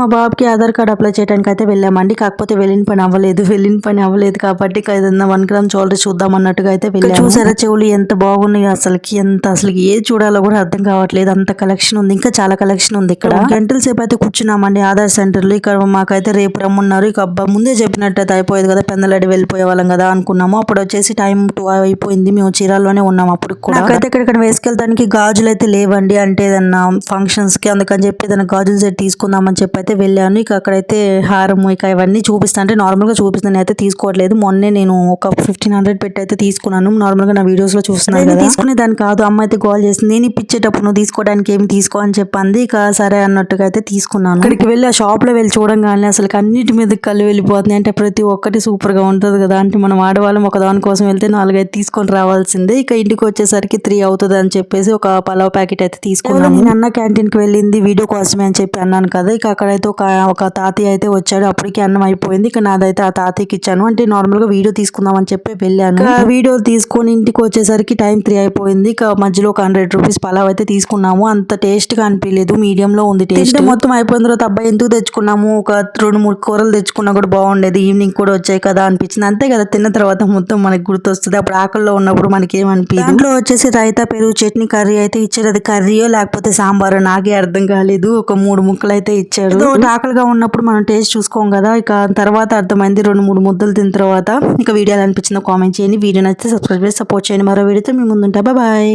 మా బాబుకి Aadhaar card apply చేయడానికి అయితే వెళ్ళామండి. కాకపోతే వెళ్ళిన పని అవ్వలేదు. వెళ్ళిన పని అవ్వలేదు కాబట్టి ఇక ఏదన్నా వన్ గ్రామ్ జ్యువెలరీ చూద్దాం అన్నట్టుగా అయితే వెళ్ళాము. చూసారా చెవులు ఎంత బాగున్నాయో అసలుకి ఎంత అసలు ఏది చూడాలో కూడా అర్థం కావట్లేదు. అంత కలెక్షన్ ఉంది. ఇంకా చాలా కలెక్షన్ ఉంది ఇక్కడ. గంటల సేపు అయితే కూర్చున్నామండి ఆధార్ సెంటర్లో ఇక్కడ మాకైతే రేపు రమ్మన్నారు. ఇక అబ్బా ముందే చెప్పినట్టు అయితే అయిపోయేది కదా పెందలాడి వెళ్ళిపోయే వాళ్ళం కదా అనుకున్నాము. అప్పుడు వచ్చేసి టైం టూ అయిపోయింది. మేము చీరాల్లోనే ఉన్నాం అప్పుడు కూడా. నాకైతే ఇక్కడ వేసుకెళ్ళడానికి గాజులు అయితే లేవండి. అంటే ఏదన్నా ఫంక్షన్స్కి అందుకని చెప్పి ఏదైనా గాజులు సెట్ తీసుకుందామని చెప్పి అయితే వెళ్ళాను. ఇక అక్కడైతే హారం ఇక ఇవన్నీ చూపిస్తా. అంటే నార్మల్గా చూపిస్తాను అయితే తీసుకోవట్లేదు. మొన్నే నేను ఒక ఫిఫ్టీన్ హండ్రెడ్ పెట్టి అయితే తీసుకున్నాను. నార్మల్గా నా వీడియోస్లో చూస్తున్నాను కదా. తీసుకునే దాని కాదు. అమ్మ అయితే కాల్ చేసింది. నేను ఇప్పించేటప్పుడు నువ్వు తీసుకోవడానికి ఏమి తీసుకో అని చెప్పింది. ఇక సరే అన్నట్టుగా అయితే తీసుకున్నాను. ఇక్కడికి వెళ్ళి ఆ షాప్లో వెళ్ళి చూడంగానే అసలు అన్నిటి మీద కళ్ళు వెళ్ళిపోతున్నాయి. అంటే ప్రతి ఒక్కటి సూపర్గా ఉంటది కదా. అంటే మనం ఆడవాళ్ళం ఒక దాని కోసం వెళ్తే నాలుగైదు తీసుకొని రావాల్సిందే. ఇక ఇంటికి వచ్చేసరికి త్రీ అవుతుంది అని చెప్పేసి ఒక పలావ్ ప్యాకెట్ అయితే తీసుకున్నాను. నేను అన్న క్యాంటీన్కి వెళ్ళింది. వీడియో కోసమే అని చెప్పి అన్నాను కదా. ఇక అక్కడైతే ఒక ఒక తాతయ్య అయితే వచ్చాడు. అప్పటికి అన్నం అయిపోయింది. ఇక నాదైతే ఆ తాతయ్యకి ఇచ్చాను. అంటే నార్మల్గా వీడియో తీసుకుందాం అని చెప్పి వెళ్ళాను. వీడియో తీసుకొని ఇంటికి వచ్చేసరికి టైం త్రీ అయిపోయింది. ఇక మధ్యలో ఒక హండ్రెడ్ రూపీస్ పలావ్ అయితే తీసుకున్నాము. అంత టేస్ట్గా అనిపించలేదు మీడియం లో ఉంది టేస్ట్. మొత్తం అయిపోయిన తర్వాత అబ్బాయి ఎందుకు తెచ్చుకున్నాము? ఒక రెండు మూడు కూరలు తెచ్చుకున్నా కూడా బాగుండేది. ఈవినింగ్ కూడా వచ్చాయి కదా అనిపించింది. అంతే కదా తిన్న తర్వాత మొత్తం మనకి గుర్తొస్తుంది. అప్పుడు ఆకలిలో ఉన్నప్పుడు మనకి ఏమనిపించదు దాంట్లో వచ్చేసి రైతా పెరుగు చట్నీ కర్రీ అయితే ఇచ్చారు. అది కర్రీయో లేకపోతే సాంబారో నాకే అర్థం కాలేదు. ఒక మూడు ముక్కలు అయితే ఇచ్చారు. ఏదో ఆకలిగా ఉన్నప్పుడు మనం టేస్ట్ చూసుకోం కదా. ఇక తర్వాత అర్థమైంది. రెండు మూడు ముద్దలు తిన్న తర్వాత ఇక వీడియో అనిపించిందో కామెంట్ చేయండి. వీడియో నచ్చితే సబ్స్క్రైబ్ చేసి సపోర్ట్ చేయండి. మరో వీడియోతో మీ ముందుంటా. బాయ్.